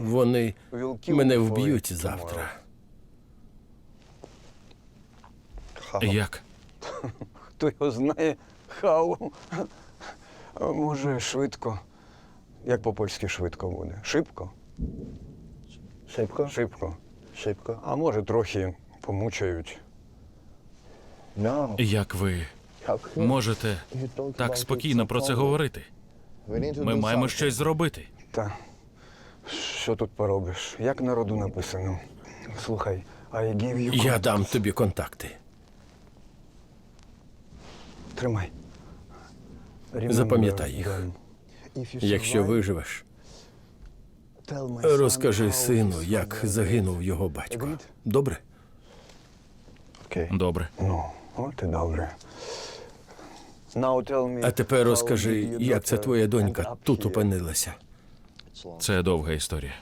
Вони мене вб'ють завтра. Як? Хто його знає? Хау. Може, швидко. Як по-польськи швидко буде? Шибко? Szybko? Шибко. Szybko? А може, трохи помучають. No. Як ви можете так спокійно про це говорити? Ми маємо щось зробити. Та що тут поробиш? Як народу написано? Слухай, I give you Я дам тобі контакти. Тримай. Запам'ятай їх. Якщо виживеш, розкажи сину, як загинув його батько. Добре? Добре. Ну, от і добре. А тепер розкажи, як це daughter твоя донька тут опинилася. Це довга історія.